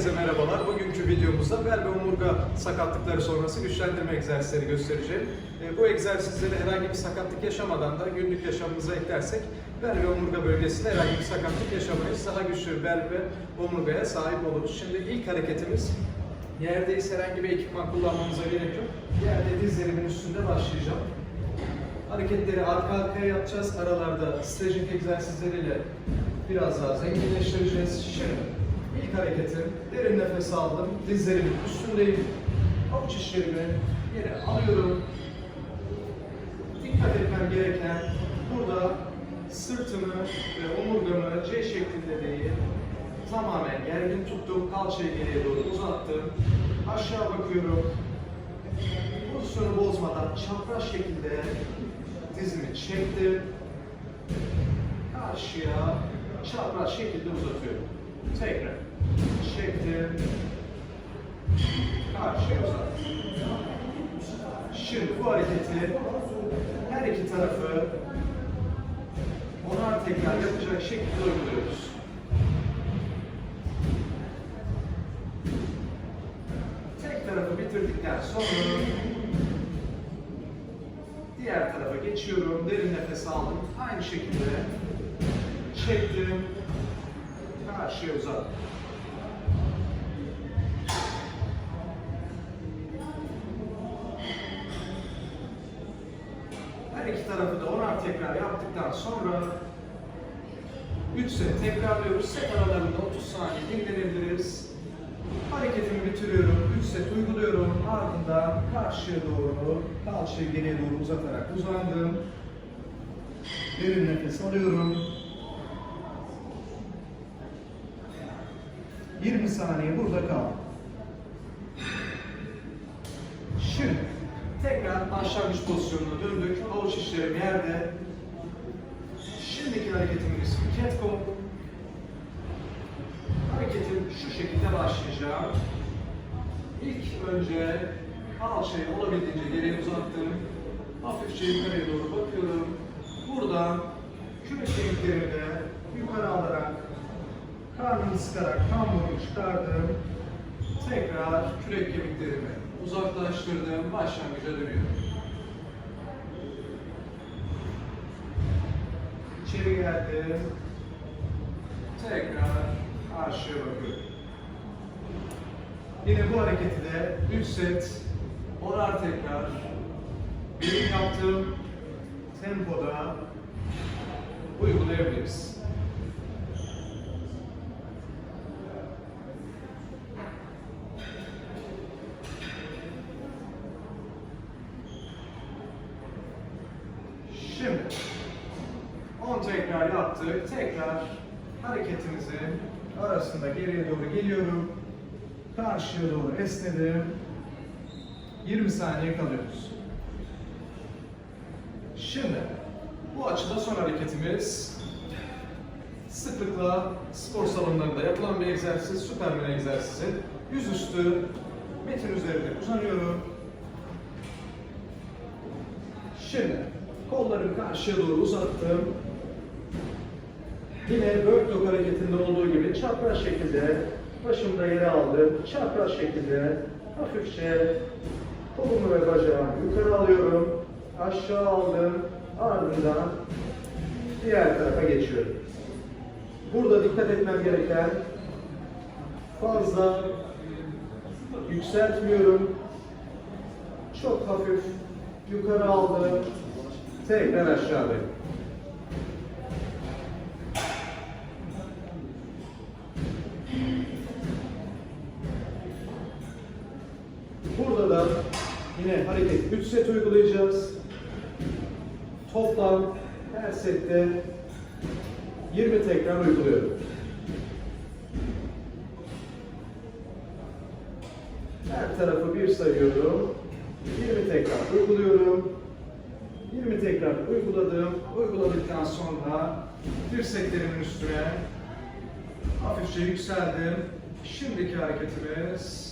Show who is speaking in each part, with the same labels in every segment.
Speaker 1: Herkese merhabalar. Bugünkü videomuzda bel ve omurga sakatlıkları sonrası güçlendirme egzersizleri göstereceğim. E, Bu egzersizleri herhangi bir sakatlık yaşamadan da günlük yaşamımıza eklersek bel ve omurga bölgesinde herhangi bir sakatlık yaşamayız. Daha güçlü bel ve omurgaya sahip oluruz. Şimdi ilk hareketimiz yerdeyiz. Herhangi bir ekipman kullanmamıza gerek yok. Yerde dizlerimin üstünde başlayacağım. Hareketleri arka arkaya yapacağız. Aralarda stretching egzersizleriyle biraz daha zenginleştireceğiz. Şimdi ilk hareketim derin nefes aldım. Dizlerimin üstündeyim. Avuç içlerimi yere alıyorum. Dikkat etmem gereken burada sırtımı ve omurgamı C şeklinde değil tamamen gergin tuttum. Kalçayı geriye doğru uzattım. Aşağı bakıyorum. Pozisyonu bozmadan çapraz şekilde dizimi çektim. Karşıya çapraz şekilde uzatıyorum. Tekrar. Çektim. Karşıya uzattım. Şimdi bu hareketi her iki tarafı onar tekrar yapacak şekilde uyguluyoruz. Tek tarafı bitirdikten sonra diğer tarafa geçiyorum. Derin nefes aldım. Aynı şekilde çektim. Karşıya uzattım. Her iki tarafı da onar tekrar yaptıktan sonra 3 set tekrarlıyoruz. Set aralarında 30 saniye dinlenebiliriz. Hareketimi bitiriyorum. 3 set uyguluyorum. Ardından karşıya doğru, kalçayı geriye doğru uzatarak uzandım. Derin nefes alıyorum. 20 saniye burada kal. Şimdi tekrar başlangıç pozisyonuna döndük. Avuç içlerim yerde. Şimdiki hareketimin ismi Catcall. Hareketim şu şekilde başlayacağım. İlk önce kalçayı olabildiğince geriye uzattım. Hafifçe yukarıya doğru bakıyorum. Buradan kürek kemiklerimle yukarı alarak karnımı sıkarak kamburunu çıkardım. Tekrar kürek kemiklerimi uzaklaştırdım. Başlangıca dönüyorum. İçeri geldim. Tekrar karşıya bakıyorum. Yine bu hareketi de 3 set onar tekrar benim yaptığım tempoda uygulayabiliriz. Şimdi 10 yaptık. Tekrar hareketimizin arasında geriye doğru geliyorum. Karşıya doğru esnedim. 20 saniye kalıyoruz. Şimdi bu açıda son hareketimiz sıklıkla spor salonlarında yapılan bir egzersiz, süpermen egzersizi. Yüzüstü metin üzerinde uzanıyorum. Şimdi kollarımı karşıya doğru uzattım. Yine bird hareketinde olduğu gibi çapraz şekilde başımda yere aldım. Çapraz şekilde hafifçe kolumu ve bacağımı yukarı alıyorum. Aşağı aldım. Ardından diğer tarafa geçiyorum. Burada dikkat etmem gereken fazla yükseltmiyorum. Çok hafif yukarı aldım. Tekrar aşağıdayım. 3 set uygulayacağız. Toplam her sette 20 tekrar uyguluyorum. Her tarafı bir sayıyorum. 20 tekrar uyguluyorum. 20 tekrar uyguladım. Uyguladıktan sonra dirseklerimin üstüne hafifçe yükseldim. Şimdiki hareketimiz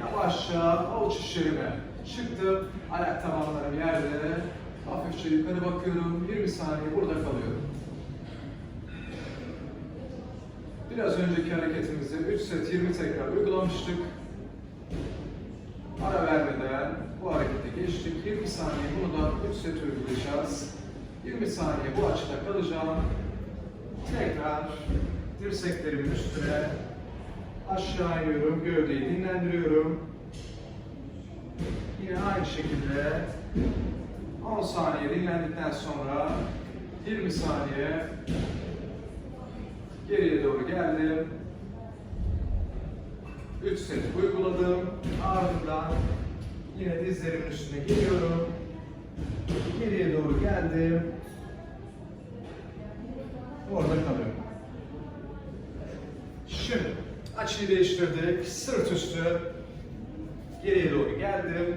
Speaker 1: yavaşça avuç içlerime çıktım. Ayak tabanlarım yerde. Hafifçe yukarı bakıyorum. 20 saniye burada kalıyorum. Biraz önceki hareketimizi 3 set 20 tekrar uygulamıştık. Ara vermeden bu harekete geçtik. 20 saniye bunu da 3 set uygulayacağız. 20 saniye bu açıda kalacağım. Tekrar dirseklerimin üstüne aşağı iniyorum, gövdeyi dinlendiriyorum. Yine aynı şekilde 10 saniye dinlendikten sonra 20 saniye geriye doğru geldim. 3 set uyguladım. Ardından yine dizlerimin üstüne geliyorum. Geriye doğru geldim. Orada kalıyorum. Şimdi açıyı değiştirdik. Sırt üstü. Geriye doğru geldim.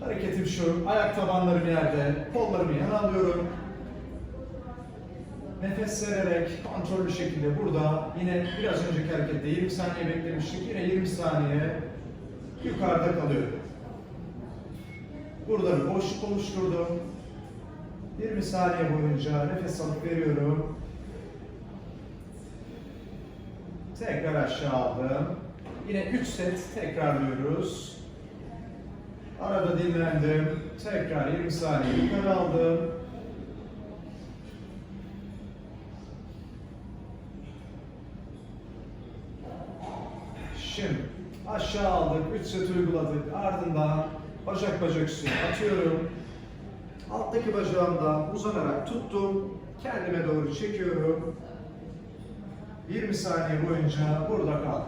Speaker 1: Hareketim şu. Ayak tabanlarım yerde. Kollarımı yana alıyorum. Nefes vererek kontrollü şekilde burada yine biraz önceki harekette 20 saniye beklemiştik. Yine 20 saniye yukarıda kalıyorum. Burada bir boşluk oluşturdum. 20 saniye boyunca nefes alıp veriyorum. Tekrar aşağı aldım. Yine 3 set tekrarlıyoruz. Arada dinlendim. Tekrar 20 saniye yukarı aldım. Şimdi aşağı aldık, 3 set uyguladık. Ardından bacak bacak üstüne atıyorum. Alttaki bacağımdan uzanarak tuttum. Kendime doğru çekiyorum. 20 saniye boyunca burada kal.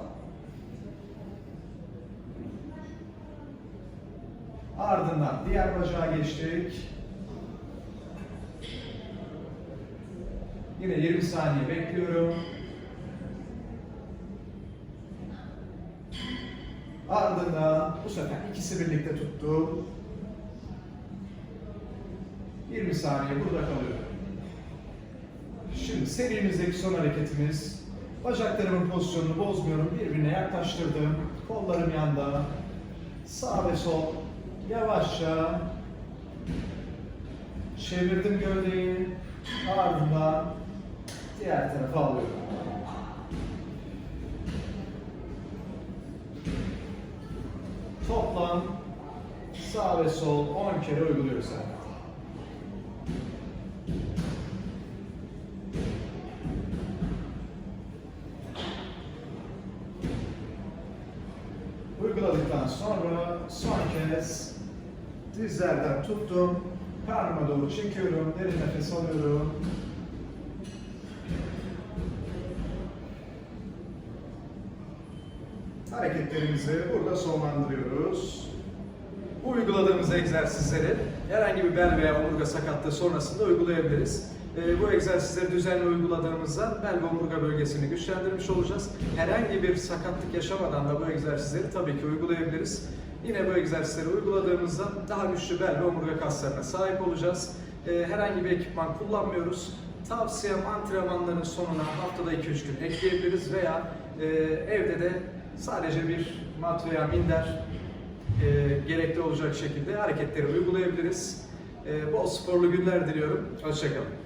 Speaker 1: Ardından diğer bacağa geçtik. Yine 20 saniye bekliyorum. Ardından bu sefer ikisi birlikte tuttum. 20 saniye burada kalıyorum. Şimdi serimizdeki son hareketimiz bacaklarımın pozisyonunu bozmuyorum. Birbirine yaklaştırdım. Kollarım yanda. Sağ ve sol. Yavaşça çevirdim gövdeyi. Ardından diğer tarafa alıyorum. Toplam sağ ve sol 10 kere uyguluyoruz. Yani. Uyguladıktan sonra son kez dizlerden tuttum. Karnıma doğru çekiyorum. Derin nefes alıyorum. Hareketlerimizi burada sonlandırıyoruz. Bu uyguladığımız egzersizleri herhangi bir bel veya omurga sakatlığı sonrasında uygulayabiliriz. Ee, bu egzersizleri düzenli uyguladığımızda bel ve omurga bölgesini güçlendirmiş olacağız. Herhangi bir sakatlık yaşamadan da bu egzersizleri tabii ki uygulayabiliriz. Yine bu egzersizleri uyguladığımızda daha güçlü bel ve omurga kaslarına sahip olacağız. Ee, herhangi bir ekipman kullanmıyoruz. Tavsiyem antrenmanların sonuna haftada 2-3 gün ekleyebiliriz veya e, evde de sadece bir mat veya minder e, gerekli olacak şekilde hareketleri uygulayabiliriz. E, bol sporlu günler diliyorum. Hoşçakalın.